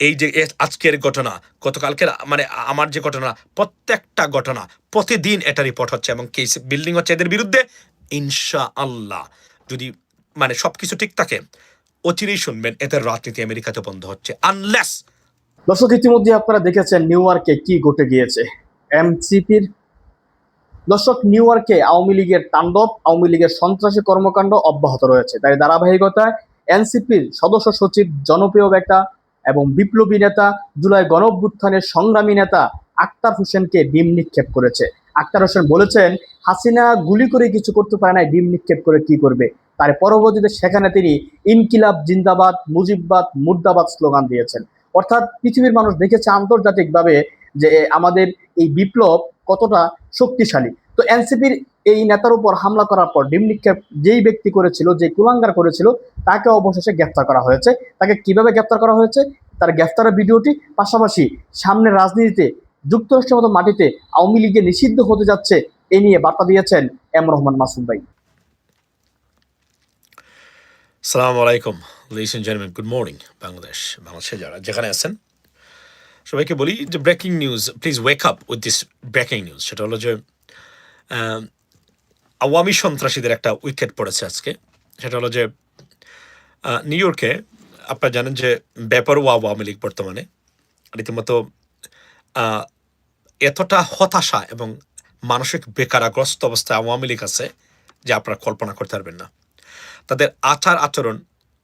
এই যে আজকের ঘটনা, গতকালকের মানে আমার যে ঘটনা, প্রত্যেকটা ঘটনা, প্রতিদিন এটা রিপোর্ট হচ্ছে এবং কেস বিল্ডিং হচ্ছে এদের বিরুদ্ধে ইনশা আল্লাহ যদি মানে সবকিছু ঠিক থাকে, অচিরেই শুনবেন, এদের রাজনীতি আমেরিকাতে বন্ধ হচ্ছে আনলেস দর্শক, ইতিমধ্যে আপনারা দেখেছেন নিউ ইয়র্কে কি ঘটে গিয়েছে। এমসিপির দর্শক, নিউ ইয়র্কে আওয়ামী লীগের তাণ্ডব, আওয়ামী লীগের সন্ত্রাসী কর্মকাণ্ড অব্যাহত রয়েছে। তাই ধারাবাহিকতায় এনসিপির সদস্য সচিব, জনপ্রিয় ব্যক্তি এবং বিপ্লবী নেতা জুলাই গণঅভ্যুত্থানের সংগ্রামী নেতা আক্তার হোসেনকে ডিম নিক্ষেপ করেছে। আক্তার হোসেন বলেছেন, হাসিনা গুলি করে কিছু করতে পারে না, ডিম নিক্ষেপ করে কি করবে? তার পরবর্তীতে সেখানে তিনি ইনকিলাব, জিন্দাবাদ, মুজিববাদ, মুর্দাবাদ স্লোগান দিয়েছেন। অর্থাৎ পৃথিবীর মানুষ দেখেছে আন্তর্জাতিকভাবে যে আমাদের এই বিপ্লব কতটা শক্তিশালী। তো এনসিপির এই নেতার উপর হামলা করার পর ডিম নিক্ষেপ যেই ব্যক্তি করেছিল, যে কুলাঙ্গার করেছিল, তাকে অবশেষে গ্রেফতার করা হয়েছে। তাকে কীভাবে গ্রেফতার করা হয়েছে? তার গ্রেফতারের ভিডিওটি পাশাপাশি সামনের রাজনীতিতে, যুক্তরাষ্ট্রের মতো মাটিতে আওয়ামী লীগে নিষিদ্ধ হতে যাচ্ছে এ নিয়ে বার্তা দিয়েছেন এম রহমান মাসুদ ভাই। সালাম আলাইকুম and gentleman good morning Bangladesh, বাংলাদেশে যারা যেখানে আছেন। সবাইকে বলি যে breaking news please wake up with this breaking news সেটা হলো যে আওয়ামী সন্ত্রাসীদের একটা উইকেট পড়েছে আজকে। সেটা হলো যে নিউ ইয়র্কে আপনারা জানেন যে বেপরোয়া আওয়ামী লীগ বর্তমানে। রীতিমতো এতটা হতাশা এবং মানসিক বেকারাগ্রস্ত অবস্থায় আওয়ামী লীগ আছে যে আপনারা কল্পনা করতে পারবেন না। তাদের আচার আচরণ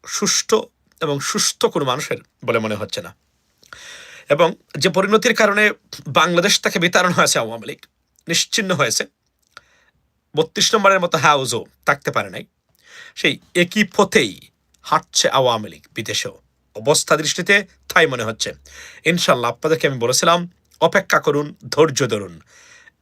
সুষ্ঠু এবং সুস্থ কোনো মানুষের বলে মনে হচ্ছে না। এবং যে পরিণতির কারণে বাংলাদেশ থেকে বিতরণ হয়েছে আওয়ামী লীগ, নিশ্চিন্ন হয়েছে। বত্রিশ নম্বরের মতো হাউসও থাকতে পারে নাই। সেই একই পথেই হাঁটছে আওয়ামী লীগ বিদেশেও। অবস্থা দৃষ্টিতে তাই মনে হচ্ছে। ইনশাল্লাহ আপনাদেরকে আমি বলেছিলাম, অপেক্ষা করুন, ধৈর্য ধরুন।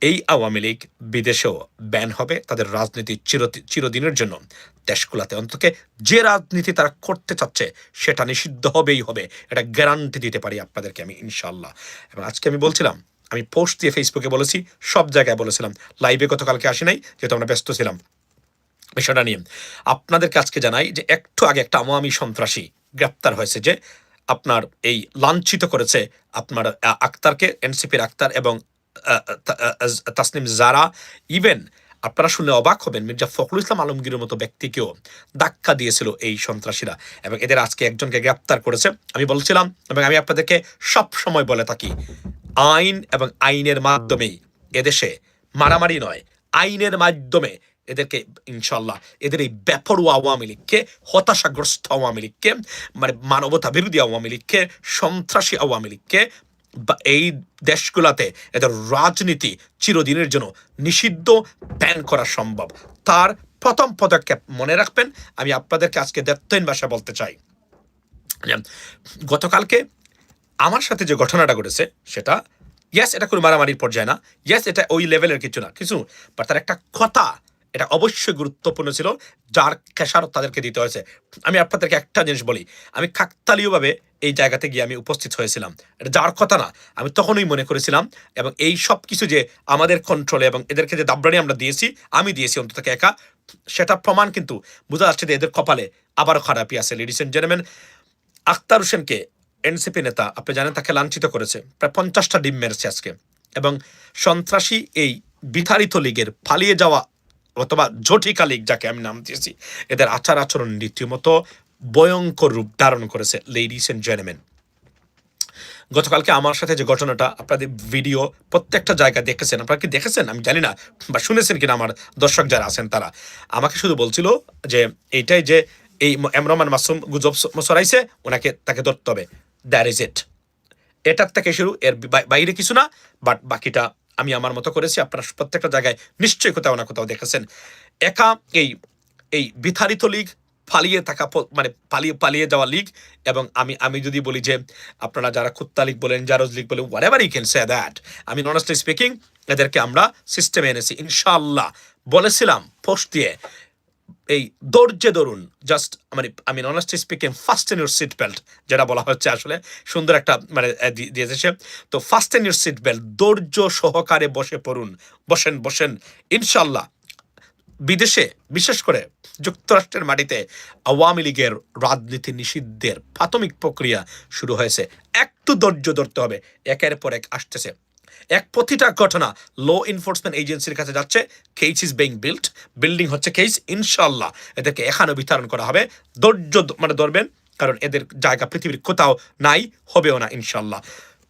এই আওয়ামী লীগ বিদেশেও ব্যান হবে তাদের রাজনীতি চির, চিরদিনের জন্য। দেশগুলাতে অন্তত যে রাজনীতি তারা করতে চাচ্ছে, সেটা নিষিদ্ধ হবেই হবে। এটা গ্যারান্টি দিতে পারি আপনাদেরকে আমি ইনশাল্লাহ এবং আজকে আমি বলছিলাম আমি পোস্ট দিয়ে ফেসবুকে বলেছি, সব জায়গায় বলেছিলাম। লাইভে গতকালকে আসি নাই, যেহেতু আমরা ব্যস্ত ছিলাম। বিষয়টা নিয়ে আপনাদেরকে আজকে জানাই যে একটু আগে একটা আওয়ামী সন্ত্রাসী গ্রেপ্তার হয়েছে যে আপনার এই লাঞ্ছিত করেছে আপনার আক্তারকে, এনসিপির আক্তার এবং তাসনিম জারা। ইভেন আপনারা শুনে অবাক হবেন, মির্জা ফখরুল ইসলাম আলমগীরের মতো ব্যক্তিকেও ধাক্কা দিয়েছিল এই সন্ত্রাসীরা এবং এদের আজকে একজনকে গ্রেপ্তার করেছে। আমি বলছিলাম এবং আমি আপনাদেরকে সব সময় বলে থাকি আইন এবং আইনের মাধ্যমেই এদেশে মারামারি নয়, আইনের মাধ্যমে এদেরকে ইনশাল্লাহ এদের এই বেপরোয়া আওয়ামী লীগকে, হতাশাগ্রস্ত আওয়ামী লীগকে মানে মানবতা বিরোধী আওয়ামী লীগকে, সন্ত্রাসী আওয়ামী লীগকে এই দেশগুলাতে এদের রাজনীতি চিরদিনের জন্য নিষিদ্ধ ব্যান করা সম্ভব। তার প্রথম পদক্ষেপ মনে রাখবেন, আমি আপনাদেরকে আজকে দেড়তহীন ভাষা বলতে চাই। গতকালকে আমার সাথে যে ঘটনাটা ঘটেছে, সেটা ইয়াস এটা কোনো মারামারির পর্যায়ে না। ইয়াস এটা ওই লেভেলের কিছু না। কিছু বাট তার একটা কথা, এটা অবশ্যই গুরুত্বপূর্ণ ছিল, যার খেসারত তাদেরকে দিতে হয়েছে। আমি আপনাদেরকে একটা জিনিস বলি, আমি কাকতালীয়ভাবে এই জায়গাতে গিয়ে আমি উপস্থিত হয়েছিলাম। এটা যার কথা না, আমি তখনই মনে করেছিলাম, এবং এই সব কিছু যে আমাদের কন্ট্রোলে এবং এদেরকে যে দাবরানি আমরা দিয়েছি, আমি দিয়েছি অন্তত একা, সেটা প্রমাণ কিন্তু বোঝা যাচ্ছে যে এদের কপালে আবারও খারাপই আছে। লেডিস এন্ড জেন্টলম্যান আখতার হোসেনকে এনসিপি নেতা, আপনি জানেন, তাকে লাঞ্ছিত করেছে। প্রায় পঞ্চাশটা ডিম মেরেছে আজকে। এবং সন্ত্রাসী এই বিতাড়িত লীগের পালিয়ে যাওয়া অথবা জটিকা লীগ যাকে আমি নাম দিয়েছি, এদের আচার আচরণ রীতিমতো ভয়ঙ্কর রূপ ধারণ করেছে লেডিস এন্ড জেন্টলম্যান গতকালকে আমার সাথে যে ঘটনাটা, আপনাদের ভিডিও প্রত্যেকটা জায়গায় দেখেছেন। আপনারা কি দেখেছেন? আমি জানি না, বা শুনেছেন কিনা আমার দর্শক যারা আছেন তারা। আমাকে শুধু বলছিল যে, এইটাই যে এই এমরমান মাসুম গুজব সরাইছে, ওনাকে তাকে ধরতে হবে। That is it. এটার থেকে শুরু, এর বাইরে কিছু না, বাট বাকিটা আমি আমার মতো করেছি। আপনারা প্রত্যেকটা জায়গায় নিশ্চয়ই কোথাও না কোথাও দেখেছেন। একা এই এই বিথারিত লীগ, পালিয়ে থাকা মানে পালিয়ে পালিয়ে যাওয়া লিগ এবং আমি আমি যদি বলি যে আপনারা যারা কুত্তা লিগ বলেন, জারোজ লিগ বলেন whatever you can say that আমি অনেস্টলি স্পিকিং এদেরকে আমরা সিস্টেমে এনেছি। ইনশাল্লাহ বলেছিলাম, পোস্ট দিয়ে এই ধৈর্যে ধরুন জাস্ট মানে আমি honestly speaking fasten your seat belt যেটা বলা হচ্ছে আসলে, সুন্দর একটা মানে দিয়েছে তো first in your seat belt ধৈর্য সহকারে বসে পড়ুন। বসেন বসেন। ইনশাল্লাহ বিদেশে, বিশেষ করে যুক্তরাষ্ট্রের মাটিতে আওয়ামী লীগের রাজনীতি নিষিদ্ধের প্রাথমিক প্রক্রিয়া শুরু হয়েছে। একটু ধৈর্য ধরতে হবে। একের পর এক আসতেছে। এক প্রতিটা ঘটনা ল এনফোর্সমেন্ট এজেন্সির কাছে যাচ্ছে case is being built building হচ্ছে কেস ইনশাল্লাহ এদেরকে এখানেও বিতরণ করা হবে। ধৈর্য মানে ধরবেন, কারণ এদের জায়গা পৃথিবীর কোথাও নাই, হবেও না ইনশাল্লাহ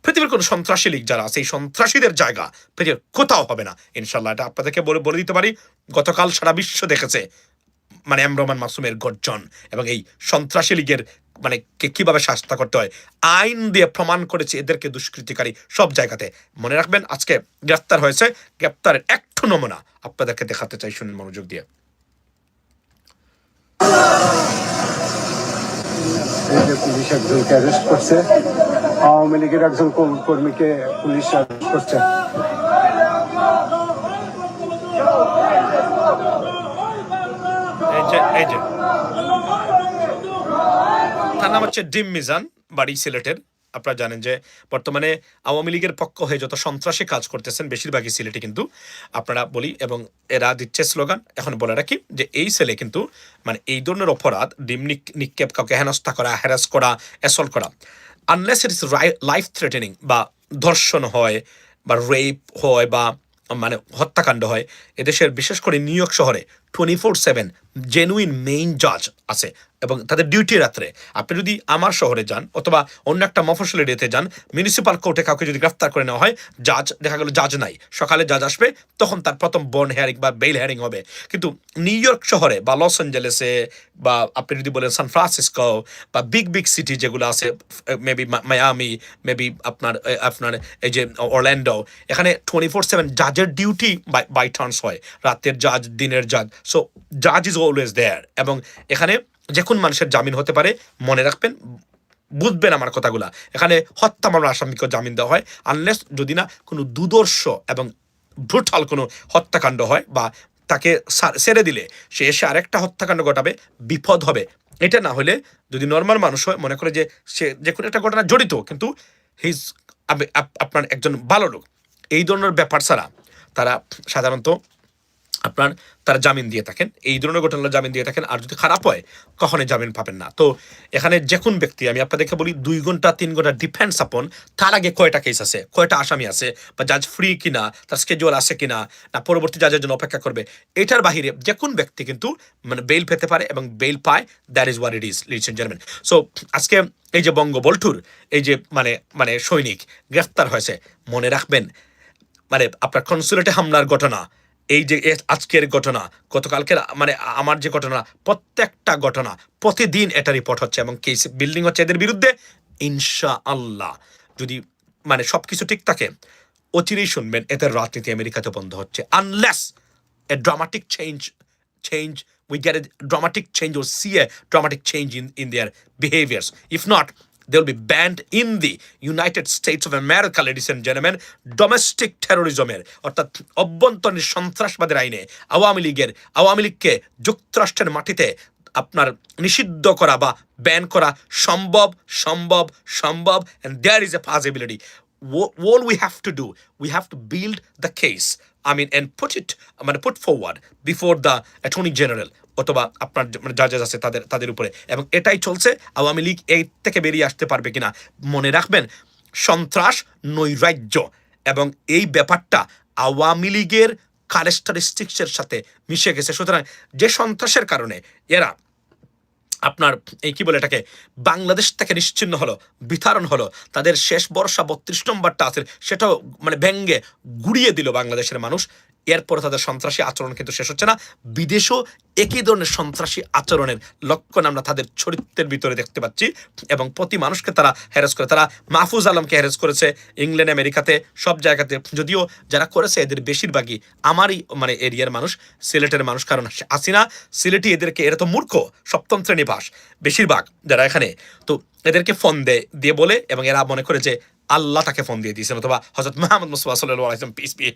পৃথিবীর কোনো সন্ত্রাসী লীগ যারা আছে এই সন্ত্রাসীদের জায়গা পৃথিবীর কোথাও হবে না ইনশাল্লাহ এটা আপনাদেরকে বলে বলে দিতে পারি, গতকাল সারা বিশ্ব দেখেছে মানে এম রহমান মাসুমের গর্জন এবং এই সন্ত্রাসী লীগের মানে কে- কীভাবে শাস্তা করতে হয়? আইন দিয়ে প্রমাণ করেছে এদেরকে দুষ্কৃতিকারী সব জায়গাতে। মনে রাখবেন আজকে গ্রেফতার হয়েছে। গ্রেফতারের একটু নমুনা আপনাদেরকে দেখাতে চাই শুনুন মনোযোগ দিয়ে। পুলিশ একজনকে অ্যারেস্ট করছে আওয়ামী লীগের একজন কর্মীকে পুলিশ অ্যারেস্ট করছে। এই যে এই যে। তার নাম হচ্ছে ডিম মিজান, বাড়ি সিলেটের। আপনারা জানেন যে বর্তমানে আওয়ামী লীগের পক্ষ হয়ে যত সন্ত্রাসী কাজ করতেছেন, বেশিরভাগই সিলেটে কিন্তু আপনারা বলি এবং এরা দিচ্ছে স্লোগান। এখন বলে রাখি যে এই ছেলে কিন্তু মানে এই ধরনের অপরাধ, ডিম নিক্ষেপ কাউকে হেনস্থা করা হ্যারাস করা অ্যাসল্ট করা unless it is life threatening বা ধর্ষণ হয় বা রেপ হয় বা মানে হত্যাকাণ্ড হয়, এদেশের বিশেষ করে নিউ ইয়র্ক শহরে twenty four seven genuine main জাজ আছে। এবং তাদের ডিউটি রাত্রে। আপনি যদি আমার শহরে যান অথবা অন্য একটা মফসল এরিয়াতে যান মিউনিসিপাল কোর্টে কাউকে যদি গ্রেফতার করে নেওয়া হয় জাজ দেখা গেল জাজ নাই। সকালে জাজ আসবে, তখন তার প্রথম বন হেয়ারিং বা বেল হেয়ারিং হবে। কিন্তু নিউ ইয়র্ক শহরে বা লস অ্যাঞ্জেলেসে বা আপনি যদি বলেন সান ফ্রান্সিসকো বা বিগ বিগ সিটি যেগুলো আছে মেবি মায়ামি মেবি আপনার আপনার এই যে অরল্যান্ডো এখানে টোয়েন্টি ফোর সেভেন জাজের ডিউটি বাই বাই টার্নস হয়। রাতের জাজ দিনের জাজ সো জাজ ইজ অলওয়েজ দেয়ার এবং এখানে যে কোন মানুষের জামিন হতে পারে, মনে রাখবেন, বুঝবেন আমার কথাগুলা। এখানে হত্যা মামলা আসামিকে জামিন দেওয়া হয় আনলেস যদি না কোনো দুদর্শ এবং ব্রুটাল কোনো হত্যাকাণ্ড হয় বা তাকে সা- ছেড়ে দিলে, সে এসে আরেকটা হত্যাকাণ্ড ঘটাবে, বিপদ হবে। এটা না হলে যদি নর্মাল মানুষ হয়, মনে করে যে সে যে কোনো একটা ঘটনা জড়িত, কিন্তু হিজ আপনার একজন ভালো লোক। এই ধরনের ব্যাপার ছাড়া তারা সাধারণত আপনার তারা জামিন দিয়ে থাকেন। এই ধরনের ঘটনার জামিন দিয়ে থাকেন। আর যদি খারাপ হয়, কখনোই জামিন পাবেন না। তো এখানে যে কোন ব্যক্তি, আমি আপনাদেরকে বলি, দুই ঘণ্টা, তিন ঘণ্টা ডিফেন্স আপন তার আগে কয়টা কেস আছে, কয়টা আসামি আছে, বা জাজ ফ্রি কিনা, তার স্কেজুয়াল আছে কিনা, না পরবর্তী জাজের জন্য অপেক্ষা করবে, এটার বাহিরে যে কোন ব্যক্তি কিন্তু মানে বেল পেতে পারে এবং বেল পায় that is where it is ladies gentleman so আজকে এই যে বঙ্গবল্টুর এই যে মানে মানে সৈনিক গ্রেফতার হয়েছে, মনে রাখবেন মানে আপনার কনসুলেটে হামলার ঘটনা এই যে আজকের ঘটনা গতকালকের মানে আমার যে ঘটনা প্রত্যেকটা ঘটনা প্রতিদিন এটা রিপোর্ট হচ্ছে এবং কেস বিল্ডিং হচ্ছে এদের বিরুদ্ধে ইনশা আল্লাহ যদি মানে সব কিছু ঠিক থাকে অচিরেই শুনবেন এদের রাজনীতি আমেরিকাতে বন্ধ হচ্ছে unless a dramatic change change we get a dramatic change or see a dramatic change in, in their behaviors. If not, they'll be banned in the United States of America, ladies and gentlemen, domestic terrorism, or অর্থাৎ অভ্যন্তরীণ সন্ত্রাসবাদের আইনে আওয়ামী লীগের আওয়ামী লীগকে যুক্তরাষ্ট্রের মাটিতে আপনার নিষিদ্ধ করা বা ব্যান করা সম্ভব সম্ভব সম্ভব, and there is a Wha- all we have to do, we have to build the case, I mean, and put it মানে put forward before the attorney general অথবা আপনার মানে জাজেস আছে তাদের তাদের উপরে। এবং এটাই চলছে, আওয়ামী লীগ এই থেকে বেরিয়ে আসতে পারবে কিনা মনে রাখবেন, সন্ত্রাস নৈরাজ্য। এবং এই ব্যাপারটা আওয়ামী লীগের ক্যারেক্টারিস্টিক্সের সাথে মিশে গেছে। সুতরাং যে সন্ত্রাসের কারণে এরা আপনার এই কি বলে এটাকে, বাংলাদেশ থেকে নিশ্চিন্ন হলো বিতারণ হলো, তাদের শেষ বর্ষা বত্রিশ নম্বরটা আছে, সেটাও মানে ব্যঙ্গে গুড়িয়ে দিল বাংলাদেশের মানুষ। এরপরে তাদের সন্ত্রাসী আচরণ কিন্তু শেষ হচ্ছে না। বিদেশেও একই ধরনের সন্ত্রাসী আচরণের লক্ষণ আমরা তাদের চরিত্রের ভিতরে দেখতে পাচ্ছি এবং প্রতি মানুষকে তারা হ্যারেস করে। তারা মাহফুজ আলমকে হ্যারেস করেছে ইংল্যান্ড, আমেরিকাতে, সব জায়গাতে। যদিও যারা করেছে এদের বেশিরভাগই আমারই মানে এরিয়ার মানুষ, সিলেটের মানুষ, কারণ আসিনা সিলেটি এদেরকে, এরা তো মূর্খ, সপ্তম শ্রেণি ভাস বেশিরভাগ যারা এখানে। তো এদেরকে ফোন দেয় দিয়ে বলে এবং এরা মনে করে যে আল্লাহ তাকে ফোন দিয়ে দিয়েছেন, অথবা হজরত মাহমুদ মুস্তফা সাল্লাহ আলাইসলাম পিস পি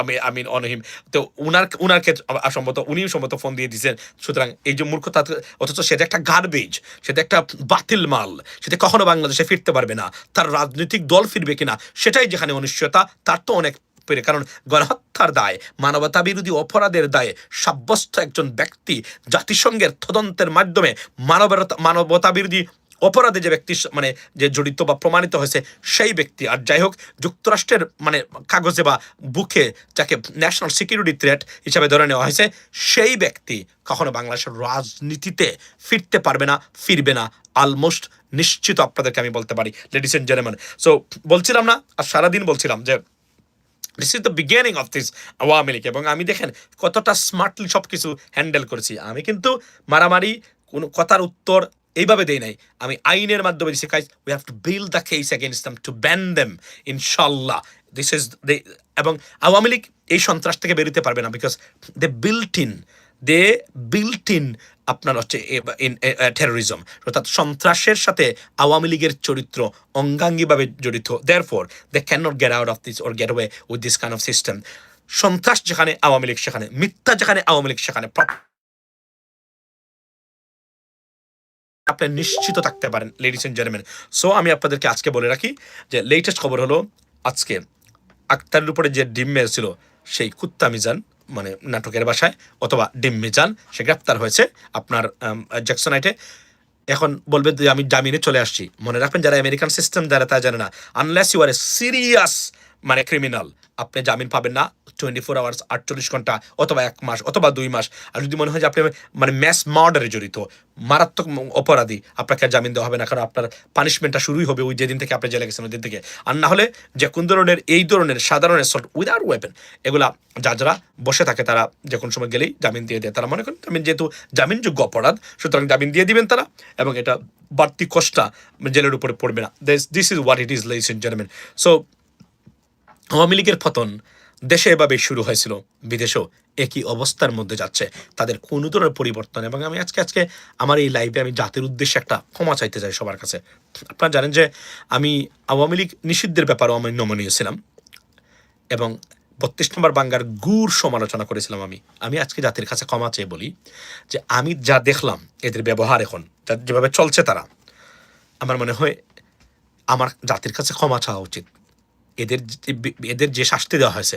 আমি, আমিন অনহিম তো উনার উনার ক্ষেত্রে সম্ভবত, উনিও সম্ভবত ফোন দিয়ে দিয়েছেন। সুতরাং এই যে মূর্খতা, অথচ সেটা একটা গার্বেজ সেটা একটা বাতিল মাল, সেটা কখনো বাংলাদেশে ফিরতে পারবে না। তার রাজনৈতিক দল ফিরবে কিনা, সেটাই যেখানে অনিশ্চয়তা, তার তো অনেক পেরে। কারণ গণহত্যার দায়, মানবতা বিরোধী অপরাধের দায়ে, সাব্যস্ত একজন ব্যক্তি জাতিসংঘের তদন্তের মাধ্যমে মানবতা মানবতা বিরোধী অপরাধে যে ব্যক্তি মানে যে জড়িত বা প্রমাণিত হয়েছে সেই ব্যক্তি। আর যাই হোক যুক্তরাষ্ট্রের মানে কাগজে বা বুকে যাকে ন্যাশনাল সিকিউরিটি থ্রেট হিসাবে ধরে নেওয়া হয়েছে, সেই ব্যক্তি কখনো বাংলাদেশের রাজনীতিতে ফিরতে পারবে না, ফিরবে না। অলমোস্ট নিশ্চিত আপনাদেরকে আমি বলতে পারি লেডিস এন্ড জেন্টলম্যান সো বলছিলাম না, আর সারাদিন বলছিলাম যে this is the beginning of this Awami League এবং আমি দেখেন কতটা স্মার্টলি সব কিছু হ্যান্ডেল করেছি। আমি কিন্তু মারামারি কোনো কথার উত্তর এইভাবে দেই নাই। আমি আইনের মাধ্যমে দিচ্ছি কাজ we have to build the case against them to ban them ইনশাল্লাহ দিস ইজ দে এবং আওয়ামী লীগ এই সন্ত্রাস থেকে বেরোতে পারবে না because they built in they built in আপনার হচ্ছে টেরোরিজম অর্থাৎ সন্ত্রাসের সাথে আওয়ামী লীগের চরিত্র অঙ্গাঙ্গিভাবে জড়িত। Therefore they can not get out of this or get way with this kind of system সন্ত্রাস যেখানে আওয়ামী লীগ, সেখানে, মিথ্যা যেখানে আওয়ামী লীগ, সেখানে আপনি নিশ্চিত থাকতে পারেন লেডিস এন্ড জেন্টলম্যান সো আমি আপনাদেরকে আজকে বলে রাখি যে লেটেস্ট খবর হলো আজকে আক্তারের উপরে যে ডিম মেরেছিল, সেই কুত্তা মিজান মানে নাটকের বাসায়, অথবা ডিম মিজান, সে গ্রেপ্তার হয়েছে আপনার জ্যাকসনাইটে এখন বলবে যে আমি জামিনে চলে আসছি। মনে রাখবেন, যারা আমেরিকান সিস্টেম যারা তা জানে না unless you are a serious মানে ক্রিমিনাল আপনি জামিন পাবেন না টোয়েন্টি ফোর আওয়ার্স আটচল্লিশ ঘণ্টা অথবা এক মাস অথবা দুই মাস। আর যদি মনে হয় যে আপনি মানে ম্যাস মার্ডারে জড়িত, মারাত্মক অপরাধী, আপনাকে জামিন দেওয়া হবে না, কারণ আপনার পানিশমেন্টটা শুরুই হবে ওই যেদিন থেকে আপনি জেলে গেছেন, ওই দিন থেকে। আর না হলে যে কোন ধরনের, এই ধরনের সাধারণ অ্যাসল্ট উইদাউট ওয়েপেন এগুলা যারা বসে থাকে, তারা যে কোনো সময় গেলেই জামিন দিয়ে দেয়। তারা মনে করেন, জামিন যেহেতু জামিনযোগ্য অপরাধ, সুতরাং জামিন দিয়ে দিবেন তারা এবং এটা বাড়তি কষ্টা জেলের উপরে পড়বে না। This is what it is ladies and gentleman so Awami লীগের পতন দেশে এভাবে শুরু হয়েছিল। বিদেশেও একই অবস্থার মধ্যে যাচ্ছে। তাদের কোনো ধরনের পরিবর্তন এবং আমি আজকে আজকে আমার এই লাইভে আমি জাতির উদ্দেশ্যে একটা ক্ষমা চাইতে চাই সবার কাছে। আপনারা জানেন যে আমি আওয়ামী লীগ নিষিদ্ধের ব্যাপারেও আমি নমনীয় ছিলাম এবং বত্রিশ নম্বর বাঙ্গার গুড় সমালোচনা করেছিলাম আমি। আমি আজকে জাতির কাছে ক্ষমা চেয়ে বলি যে আমি যা দেখলাম, এদের ব্যবহার এখন যেভাবে চলছে তারা, আমার মনে হয় আমার জাতির কাছে ক্ষমা চাওয়া উচিত। এদের এদের যে শাস্তি দেওয়া হয়েছে,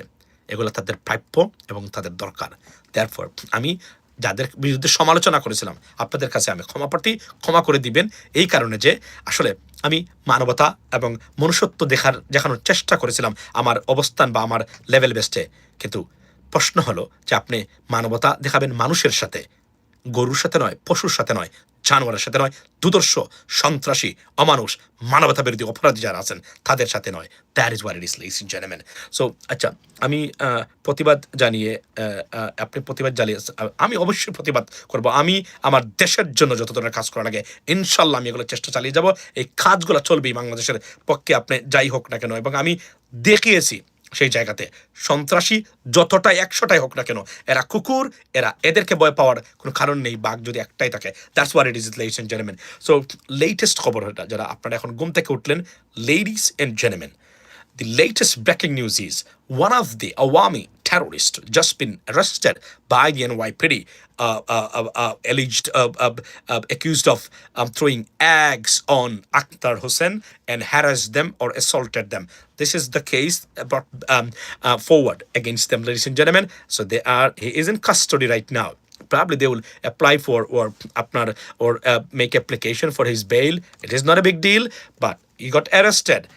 এগুলো তাদের প্রাপ্য এবং তাদের দরকার। দেয়ারফর আমি যাদের বিরুদ্ধে সমালোচনা করেছিলাম, আপনাদের কাছে আমি ক্ষমা প্রার্থী, ক্ষমা করে দিবেন। এই কারণে যে, আসলে আমি মানবতা এবং মনুষ্যত্ব দেখার, দেখানোর চেষ্টা করেছিলাম আমার অবস্থান বা আমার লেভেল বেস্টে কিন্তু প্রশ্ন হলো যে, আপনি মানবতা দেখাবেন মানুষের সাথে, গরুর সাথে নয়, পশুর সাথে নয় জানোয়ারের সাথে নয়, দুদর্শ, সন্ত্রাসী, অমানুষ মানবতা বিরোধী অপরাধী যারা আছেন, তাদের সাথে নয়। That is war it is lease in so আচ্ছা আমি প্রতিবাদ জানিয়ে আপনি প্রতিবাদ জ্বালিয়ে আমি অবশ্যই প্রতিবাদ করব। আমি আমার দেশের জন্য যত ধরনের কাজ করা লাগে ইনশাল্লাহ আমি এগুলো চেষ্টা চালিয়ে যাব। এই কাজগুলো চলবেই বাংলাদেশের পক্ষে, আপনি যাই হোক না কেন। এবং আমি দেখিয়েছি সেই জায়গাতে। সন্ত্রাসী যতটাই একশোটাই হোক না কেন, এরা কুকুর, এরা এদেরকে ভয় পাওয়ার কোনো কারণ নেই, বাঘ যদি একটাই থাকে। That's where it is ladies and জেনেমেন so latest খবর এটা যারা আপনারা এখন ঘুম থেকে উঠলেন ladies and জেনেমেন the latest breaking news is one of the Awami terrorist just been arrested by the NYPD, uh, uh, uh, uh, alleged uh, uh, accused of um, throwing eggs on Akhtar Hussein and harassed them or assaulted them. This is the case brought um, forward against them, ladies and gentlemen. So they are he is in custody right now probably they will apply for or or uh, make application for his bail it is not a big deal but he got arrested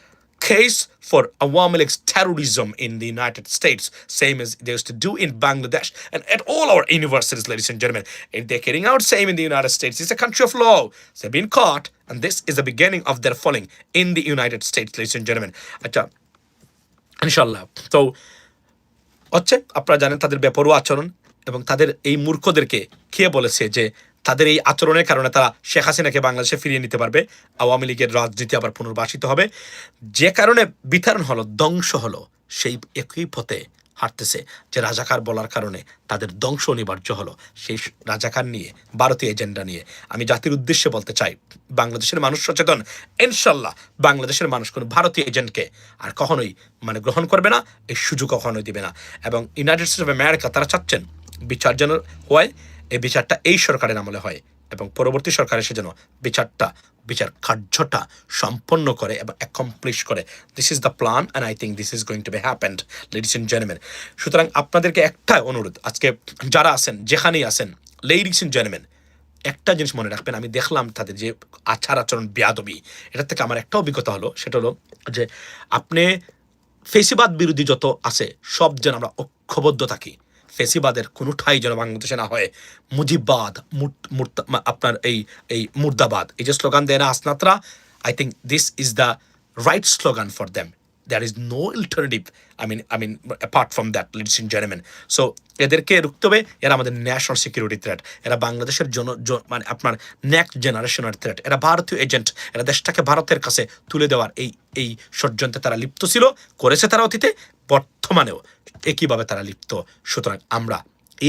Case for Awami League's terrorism in the United States, same as they used to do in Bangladesh and at all our universities, ladies and gentlemen. If they're carrying out same in the United States, it's a country of law. They've been caught, and this is the beginning of their falling in the United States, ladies and gentlemen. আচ্ছা ইনশাল্লাহ তো হচ্ছে আপনারা জানেন তাদের বেপরোয়া আচরণ এবং তাদের এই মূর্খদেরকে খেয়ে বলেছে যে তাদের এই আচরণের কারণে তারা শেখ হাসিনাকে বাংলাদেশে ফিরিয়ে নিতে পারবে। আওয়ামী লীগের রাজনীতি আবার পুনর্বাসিত হবে। যে কারণে বিতরণ হলো, ধ্বংস হলো, সেই একই পথে হাঁটতেছে। যে রাজাকার বলার কারণে তাদের ধ্বংস অনিবার্য হলো, সেই রাজাকার নিয়ে, ভারতীয় এজেন্ডা নিয়ে। আমি জাতির উদ্দেশ্যে বলতে চাই, বাংলাদেশের মানুষ সচেতন। ইনশাল্লাহ বাংলাদেশের মানুষ কোনো ভারতীয় এজেন্টকে আর কখনোই মানে গ্রহণ করবে না, এই সুযোগ কখনোই দিবে না। এবং ইউনাইটেড স্টেটস অফ আমেরিকা তারা চাচ্ছেন, বিচার যেন হয়। এই বিচারটা এই সরকারের আমলে হয় এবং পরবর্তী সরকার এসে যেন বিচারটা, বিচার কার্যটা সম্পন্ন করে এবং অ্যাকমপ্লিশ করে। This is the plan and I think this is going to be happened ladies and gentleman সুতরাং আপনাদেরকে একটাই অনুরোধ, আজকে যারা আছেন, যেখানেই আছেন লেডিস এন্ড জেন্টলম্যান একটা জিনিস মনে রাখবেন, আমি দেখলাম তাদের যে আচার আচরণ বেয়াদবি এটার থেকে আমার একটা অভিজ্ঞতা হলো, সেটা হলো যে আপনি ফেসিবাদ বিরোধী যত আছে, সব যেন আমরা ঐক্যবদ্ধ থাকি। ফেসিবাদের কোনো ঠাই যেন বাংলাদেশে না হয়। মুজিববাদ আপনার এই এই মুর্দাবাদ। এই যে স্লোগান দেয় না আসনাতরা I think this is the right slogan for them there is no alternative I mean I mean apart from that ladies and জেনেমেন so এদেরকে রুখতে হবে, এরা আমাদের ন্যাশনাল সিকিউরিটি থ্রেট এরা বাংলাদেশের জন- মানে আপনার নেক্সট জেনারেশনের থ্রেট এরা ভারতীয় এজেন্ট এরা দেশটাকে ভারতের কাছে তুলে দেওয়ার এই এই ষড়যন্ত্রে তারা লিপ্ত ছিল, করেছে তারা অতীতে বর্তমানেও একইভাবে তারা লিপ্ত। সুতরাং আমরা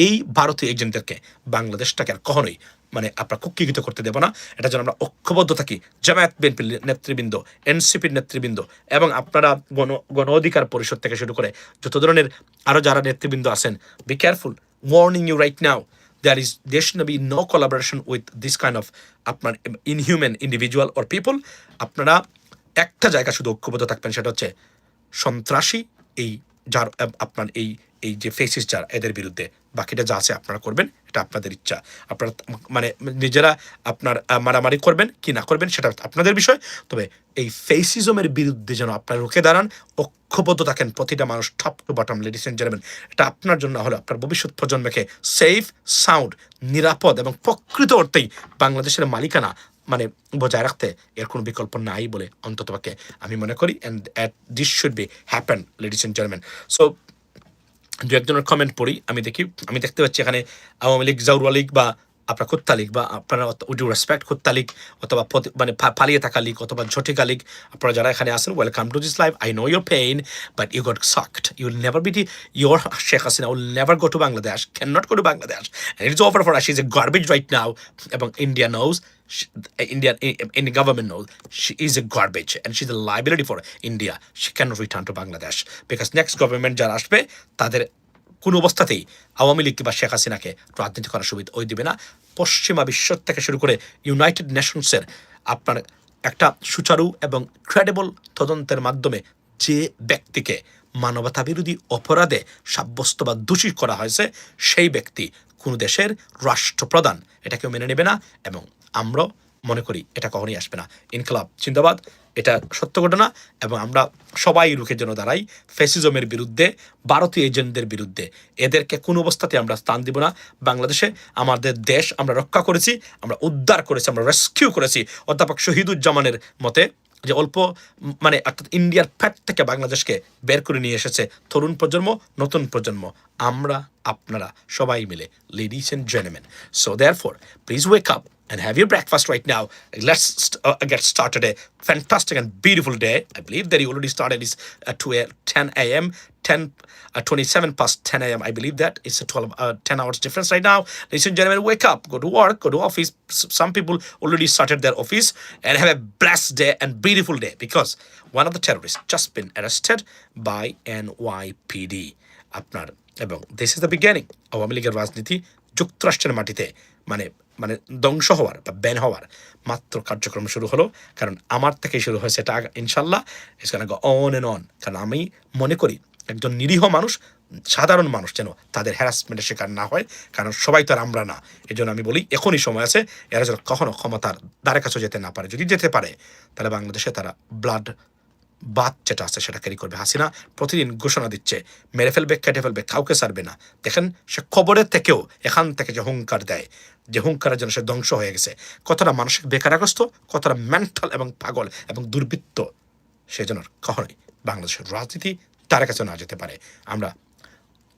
এই ভারতীয় এজেন্টদেরকে বাংলাদেশটাকে আর কখনোই মানে আপনার কুক্ষিগত করতে দেব না। এটা যেন আমরা ঐক্যবদ্ধ থাকি। জামায়াত বিএনপির নেতৃবৃন্দ, এনসিপির নেতৃবৃন্দ এবং আপনারা গণ গণ অধিকার পরিষদ থেকে শুরু করে যত ধরনের আরও যারা নেতৃবৃন্দ আছেন be careful warning you right now there there should be no collaboration with this kind of আপনার inhuman ইন্ডিভিজুয়াল অর পিপল আপনারা একটা জায়গা শুধু ঐক্যবদ্ধ থাকবেন, সেটা হচ্ছে সন্ত্রাসী এই যার আপনার এই এই যে ফেসিস যার, এদের বিরুদ্ধে। বাকিটা যা আছে আপনারা করবেন, এটা আপনাদের ইচ্ছা। আপনারা মানে নিজেরা আপনার মারামারি করবেন, কি না করবেন, সেটা আপনাদের বিষয়। তবে এই ফেসিজমের বিরুদ্ধে যেন আপনারা রুখে দাঁড়ান, ঐক্যবদ্ধ থাকেন, প্রতিটা মানুষ top to bottom ladies and gentleman এটা আপনার জন্য হলো আপনার ভবিষ্যৎ প্রজন্মকে সেফ সাউন্ড নিরাপদ এবং প্রকৃত অর্থেই বাংলাদেশের মালিকানা মানে বজায় রাখতে এর কোনো বিকল্প নাই বলে অন্ততপক্ষে আমি মনে করি and at this should be happen ladies and gentleman so দু একজনের কমেন্ট পড়ি, আমি দেখি, আমি দেখতে পাচ্ছি এখানে আওয়ামী লীগ জাউরুয়া লীগ বা আপনার কুত্তা বা আপনারা উড রেসপেক্ট কুত্তা অথবা মানে পালিয়ে থাকা লীগ অথবা ঝটিকা লীগ আপনারা যারা এখানে আসেন welcome to this life I know your pain but you got sucked you will never be your Sheikh Hasina will never go to Bangladesh can not go to Bangladesh it is over for us is a garbage right now এবং India knows Indian Indian government knows, she is a garbage and she's a liability for India. She cannot return to Bangladesh because next government যারা আসবে, তাদের কোনো অবস্থাতেই আওয়ামী লীগ বা শেখ হাসিনাকে রাজনীতি করার সুবিধা ওই দিবে না। পশ্চিমা বিশ্ব থেকে শুরু করে ইউনাইটেড নেশনসের আপনার একটা সুচারু এবং ক্রেডিবল তদন্তের মাধ্যমে যে ব্যক্তিকে মানবতা বিরোধী অপরাধে সাব্যস্ত বা দোষী করা হয়েছে, সেই ব্যক্তি কোনো দেশের রাষ্ট্রপ্রধান এটাকেও মেনে নেবে না এবং আমরাও মনে করি এটা কখনোই আসবে না। ইনকলাব, জিন্দাবাদ। এটা সত্য ঘটনা এবং আমরা সবাই রুখের জন্য দাঁড়াই ফেসিজমের বিরুদ্ধে, ভারতীয় এজেন্টদের বিরুদ্ধে। এদেরকে কোনো অবস্থাতে আমরা স্থান দিব না। বাংলাদেশে আমাদের দেশ আমরা রক্ষা করেছি, আমরা উদ্ধার করেছি, আমরা রেস্কিউ করেছি অধ্যাপক শহীদুজ্জামানের মতে যে অল্প মানে অর্থাৎ ইন্ডিয়ার ফ্যাট থেকে বাংলাদেশকে বের করে নিয়ে এসেছে তরুণ প্রজন্ম, নতুন প্রজন্ম। আমরা, আপনারা সবাই মিলে ladies and gentleman so therefore please wake up and have your breakfast right now. Let's st- uh, get started a fantastic and beautiful day. I believe that you already started is at 2 a- 10 a.m. 10 uh, 27 past 10 a.m. I believe that it's a 12 uh, 10 hours difference right now. Ladies and gentlemen, wake up, go to work, go to office. S- Some people already started their office and have a blessed day and beautiful day because one of the terrorists just been arrested by NYPD. আপনার এবং this is the বিজ্ঞানিং Awami লীগের রাজনীতি যুক্তরাষ্ট্রের মাটিতে মানে মানে ধ্বংস হওয়ার বা ব্যান হওয়ার মাত্র কার্যক্রম শুরু হলো। কারণ আমার থেকেই শুরু হয়েছে এটা ইনশাল্লাহ ইটস অন এন্ড অন কারণ আমি মনে করি একজন নিরীহ মানুষ, সাধারণ মানুষ যেন তাদের হ্যারাসমেন্টের শিকার না হয়। কারণ সবাই তো আর আমরা না। এই জন্য আমি বলি, এখনই সময় আছে, এরা যেন কখনো ক্ষমতার দ্বারে কাছে যেতে না পারে। যদি যেতে পারে, তাহলে বাংলাদেশে তারা ব্লাড বাদ যেটা আছে, সেটা ক্যারি করবে। হাসিনা প্রতিদিন ঘোষণা দিচ্ছে, মেরে ফেলবে, কেটে ফেলবে, কাউকে ছাড়বে না। দেখেন, সে খবরের থেকেও এখান থেকে যে হুঙ্কার দেয়, যে হুঙ্কারের জন্য সে ধ্বংস হয়ে গেছে। কতটা মানসিক বেকারাগ্রস্ত, কতটা মেন্টাল এবং পাগল এবং দুর্বৃত্ত, সে যেন কখনোই বাংলাদেশের রাজনীতি তার কাছে না যেতে পারে। আমরা,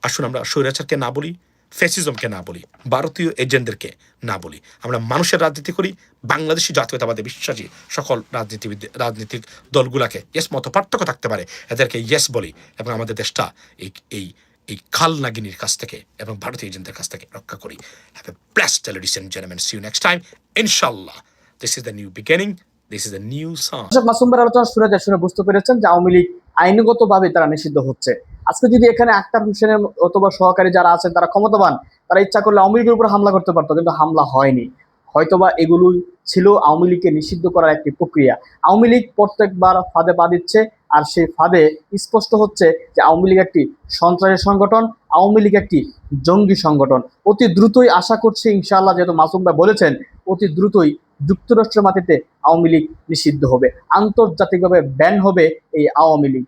আসুন আমরা স্বৈরাচারকে না বলি ফ্যাসিজমকে না বলি, ভারতীয় এজেন্টদেরকে না বলি। আমরা মানুষের রাজনীতি করি, বাংলাদেশি জাতীয়তাবাদে বিশ্বাসী সকল রাজনীতিবিদ, রাজনৈতিক দলগুলাকে ইয়েস মতো পার্থক্য থাকতে পারে, এদেরকে ইয়েস বলি এবং আমাদের দেশটা এই এই এই খাল নাগিনীর কাছ থেকে এবং ভারতীয় এজেন্টদের কাছ থেকে রক্ষা করি। Have a blast ladies and gentleman see you next time ইনশাল্লাহ this is the new beginning this is the new song দর্শক মাসুম ভাইয়ের আলোচনা শুনে শুনে বুঝতে পেরেছেন যে আওয়ামী লীগ আইনগতভাবে তারা নিষিদ্ধ হচ্ছে। আজকে যদি এখানে আক্তার হোসেনের অথবা সহকারী যারা আছেন, তারা ক্ষমতাবান, তারা ইচ্ছা করলে আওয়ামী লীগের উপর হামলা করতে পারতো, কিন্তু হামলা হয়নি। হয়তোবা এগুলোই ছিল আওয়ামী লীগকে নিষিদ্ধ করার একটি প্রক্রিয়া। আওয়ামী লীগ প্রত্যেকবার ফাঁদে পা দিচ্ছে, আর সেই ফাঁদে স্পষ্ট হচ্ছে যে আওয়ামী লীগ একটি সন্ত্রাসী সংগঠন, আওয়ামী লীগ একটি জঙ্গি সংগঠন। অতি দ্রুতই আশা করছি, ইনশাআল্লাহ, যেহেতু মাসুম ভাই বলেছেন, অতি দ্রুতই যুক্তরাষ্ট্রের মাটিতে আওয়ামী লীগ নিষিদ্ধ হবে, আন্তর্জাতিকভাবে ব্যান হবে এই আওয়ামী লীগ।